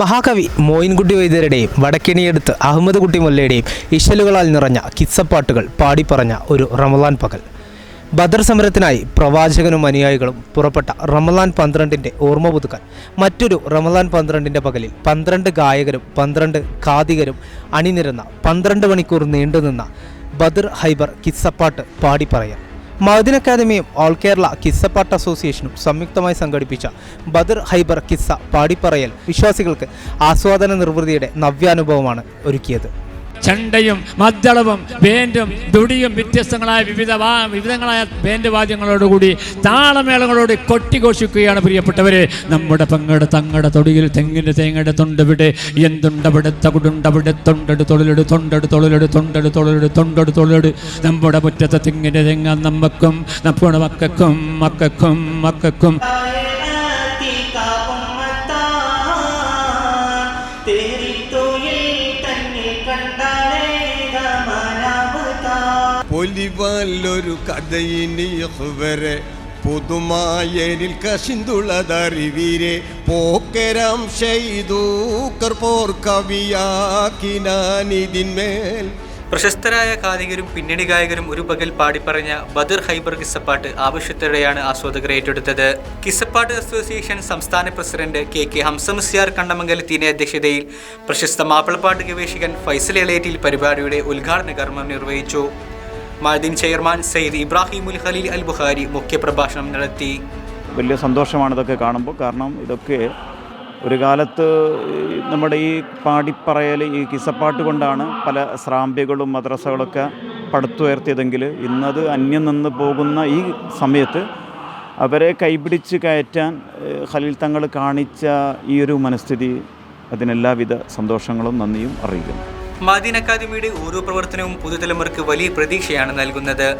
മഹാകവി മോയിൻകുട്ടി വൈദ്യരുടെയും വടക്കിണിയെടുത്ത് അഹമ്മദ് കുട്ടി മുല്ലയുടെയും ഇശലുകളാൽ നിറഞ്ഞ കിസ്സപ്പാട്ടുകൾ പാടിപ്പറഞ്ഞ ഒരു റമദാൻ പകൽ. ബദർ സമരത്തിനായി പ്രവാചകനും അനുയായികളും പുറപ്പെട്ട റമലാൻ പന്ത്രണ്ടിന്റെ ഓർമ്മ പുതുക്കാൻ മറ്റൊരു റമലാൻ പന്ത്രണ്ടിന്റെ പകലിൽ പന്ത്രണ്ട് ഗായകരും പന്ത്രണ്ട് ഖാദികരും അണിനിരന്ന പന്ത്രണ്ട് മണിക്കൂർ നീണ്ടുനിന്ന ബദർ ഹൈബർ കിസ്സപ്പാട്ട് പാടിപ്പറയാം. മഹദിൻ അക്കാദമിയും ഓൾ കേരള കിസ്സപ്പാട്ട് അസോസിയേഷനും സംയുക്തമായി സംഘടിപ്പിച്ച ബദർ ഹൈബർ കിസ്സ പാടിപ്പറയൽ വിശ്വാസികൾക്ക് ആസ്വാദന നിർവൃതിയുടെ നവ്യാനുഭവമാണ് ഒരുക്കിയത്. ചണ്ടയും മദ്ദളവും ബേൻഡും ദുടിയും വ്യത്യസ്തങ്ങളായ വിവിധ വിവിധങ്ങളായ ബേൻഡ് വാദ്യങ്ങളോടുകൂടി താളമേളങ്ങളോട് കൊട്ടിഘോഷിക്കുകയാണ് പ്രിയപ്പെട്ടവരെ. നമ്മുടെ പങ്കട തങ്ങടെ തൊടിയിൽ തെങ്ങിന്റെ തേങ്ങയുടെ തൊണ്ടവിടെ എന്തുണ്ടവിടെ തകുടുണ്ടവിടെ തൊണ്ടട് തൊഴിലെട് തൊണ്ടട് തൊഴിലെട് തൊണ്ടട് തൊഴിലെട് തൊണ്ടട് തൊഴിലെട് നമ്മുടെ മുറ്റത്തെ തെങ്ങിന്റെ തെങ്ങ നമ്മക്കും നമ്മുടെ മക്കൾക്കും മക്കൾക്കും മക്കൾക്കും. പൊലിവാലൊരു കഥയിനി വരെ പുതുമായനിൽ പോക്കരം ചെയ്തു. ചെയ്തൂക്കർ പോർ കവിയാക്കിനാനിതിന്മേൽ പ്രശസ്തരായ കാതികരും പിന്നണി ഗായകരും ഒരു പകൽ പാടിപ്പറഞ്ഞ ബദർ ഹൈബർ കിസപ്പാട്ട് ആവശ്യത്തോടെയാണ് ആസ്വാദകർ ഏറ്റെടുത്തത്. കിസപ്പാട്ട് അസോസിയേഷൻ സംസ്ഥാന പ്രസിഡന്റ് കെ കെ ഹംസമുസിയാർ കണ്ണമംഗലത്തിന്റെ അധ്യക്ഷതയിൽ പ്രശസ്ത മാപ്പിളപ്പാട്ട് ഗവേഷകൻ ഫൈസൽ എളേറ്റിൽ പരിപാടിയുടെ ഉദ്ഘാടന കർമ്മം നിർവഹിച്ചു. മഅദിൻ ചെയർമാൻ സയ്യിദ് ഇബ്രാഹിമുൽ ഖലീൽ അൽ ബുഖാരി മുഖ്യപ്രഭാഷണം നടത്തി. വലിയ സന്തോഷമാണ് ഇതൊക്കെ കാണുമ്പോൾ. കാരണം ഇതൊക്കെ ഒരു കാലത്ത് നമ്മുടെ ഈ പാടിപ്പറയൽ ഈ കിസപ്പാട്ട് കൊണ്ടാണ് പല സ്രാമ്പികളും മദ്രസകളൊക്കെ പടുത്തുയർത്തിയതെങ്കിൽ ഇന്നത് അന്യം നിന്ന് പോകുന്ന ഈ സമയത്ത് അവരെ കൈപിടിച്ച് കയറ്റാൻ ഖലീൽ തങ്ങൾ കാണിച്ച ഈ ഒരു മനസ്ഥിതി അതിനെല്ലാവിധ സന്തോഷങ്ങളും നന്ദിയും അറിയിക്കുന്നു. മദീൻ അക്കാദമിയുടെ ഓരോ പ്രവർത്തനവും പുതുതലമുറക്ക് വലിയ പ്രതീക്ഷയാണ് നൽകുന്നത്.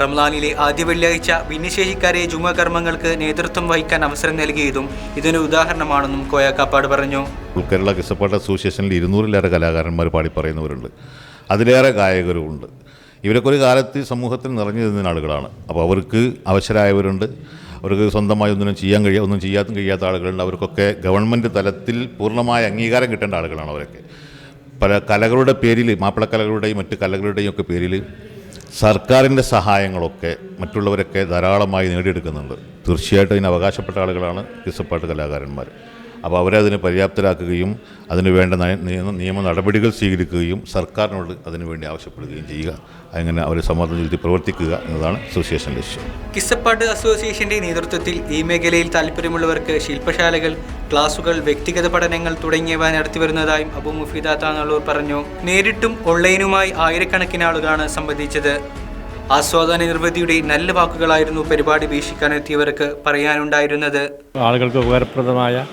റംലാനിലെ ആദ്യ വെള്ളിയാഴ്ച ഭിന്നശേഷിക്കാരെ ജുമാ കർമ്മങ്ങൾക്ക് നേതൃത്വം വഹിക്കാൻ അവസരം നൽകിയതും ഇതിന് ഉദാഹരണമാണെന്നും കോയ കാപ്പാട് പറഞ്ഞു കേരള കിസപ്പാട്ട് അസോസിയേഷനിൽ ഇരുന്നൂറിലേറെ കലാകാരന്മാർ പാടി പറയുന്നവരുണ്ട്. അതിലേറെ ഗായകരുമുണ്ട്. ഇവരൊക്കെ ഒരു കാലത്ത് സമൂഹത്തിൽ നിറഞ്ഞു നിന്ന ആളുകളാണ്. അപ്പോൾ അവർക്ക് അവശരായവരുണ്ട്. അവർക്ക് സ്വന്തമായി ഒന്നും ചെയ്യാൻ കഴിയാ ഒന്നും ചെയ്യാൻ കഴിയാത്ത ആളുകളുണ്ട്. അവർക്കൊക്കെ ഗവൺമെന്റ് തലത്തിൽ പൂർണമായ അംഗീകാരം കിട്ടേണ്ട ആളുകളാണ് അവരൊക്കെ. പല കലകളുടെ പേരിൽ മാപ്പിളക്കലകളുടെയും മറ്റ് കലകളുടെയും ഒക്കെ പേരിൽ സർക്കാരിന്റെ സഹായങ്ങളൊക്കെ മറ്റുള്ളവരൊക്കെ ധാരാളമായി നേടിയെടുക്കുന്നുണ്ട്. തീർച്ചയായിട്ടും അതിന് അവകാശപ്പെട്ട ആളുകളാണ് കിസപ്പാട്ട് കലാകാരന്മാർ അപ്പോൾ അവരെ അതിന് പര്യാപ്തരാക്കുകയും അതിന് വേണ്ട നയ- നിയമ നിയമ നടപടികൾ സ്വീകരിക്കുകയും സർക്കാരിനോട് അതിനുവേണ്ടി ആവശ്യപ്പെടുകയും ചെയ്യുക. അങ്ങനെ അവരെ സമ്മർദ്ദം ചെലുത്തി പ്രവർത്തിക്കുക എന്നതാണ് അസോസിയേഷൻ ലക്ഷ്യം. കിസപ്പാട്ട് അസോസിയേഷന്റെ നേതൃത്വത്തിൽ ഈ മേഖലയിൽ താല്പര്യമുള്ളവർക്ക് ശില്പശാലകൾ ക്ലാസുകൾ വ്യക്തിഗത പഠനങ്ങൾ തുടങ്ങിയവ നടത്തിവരുന്നതായും അബു മുഫീദ താങ്ങളൂർ പറഞ്ഞു. നേരിട്ടും ഓൺലൈനുമായി ആയിരക്കണക്കിന് ആളുകളാണ് സംബന്ധിച്ചത്. ആസ്വാദന നിർവൃതിയുടെ നല്ല വാക്കുകളായിരുന്നു പരിപാടി വീക്ഷിക്കാനെത്തിയവർക്ക് പറയാനുണ്ടായിരുന്നത്. ആളുകൾക്ക് ഉപകാരപ്രദമായ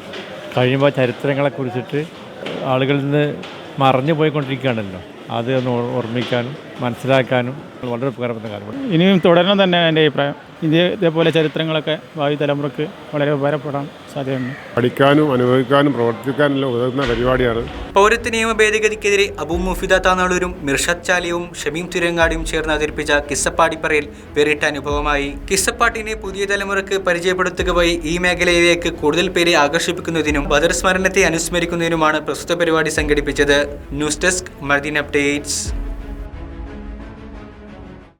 കഴിയുമ്പോൾ ചരിത്രങ്ങളെക്കുറിച്ചിട്ട് ആളുകളിൽ നിന്ന് മറഞ്ഞു പോയിക്കൊണ്ടിരിക്കുകയാണല്ലോ. അത് ഒന്ന് ഓർ- ഓർമ്മിക്കാനും മനസ്സിലാക്കാനും വളരെ ഉപകാരപ്പെടുന്ന കാര്യമാണ് ഇനിയും തുടരണം തന്നെ എന്റെ അഭിപ്രായം. ഇതേ ഇതേപോലെ ചരിത്രങ്ങളൊക്കെ ഭാവി തലമുറയ്ക്ക് വളരെ ഉപകാരപ്പെടാൻ സാധ്യതയുണ്ട്. പഠിക്കാനും അനുഭവിക്കാനും പ്രവർത്തിക്കാനും ഉതകുന്ന പരിപാടിയാണ്. പൗരത്വ നിയമ ഭേദഗതിക്കെതിരെ അബു മുഫിദ താനാളൂരും മിർഷദ് ചാലിയും ഷമീം തിരങ്ങാടിയും ചേർന്ന് അവതരിപ്പിച്ച കിസ്സപ്പാടിപ്പറയിൽ വേറിട്ട അനുഭവമായി. കിസ്സപ്പാട്ടിനെ പുതിയ തലമുറയ്ക്ക് പരിചയപ്പെടുത്തുക വഴി ഈ മേഖലയിലേക്ക് കൂടുതൽ പേരെ ആകർഷിപ്പിക്കുന്നതിനും ബദർ സ്മരണത്തെ അനുസ്മരിക്കുന്നതിനുമാണ് പ്രസ്തുത പരിപാടി സംഘടിപ്പിച്ചത്. News desk Madeen updates.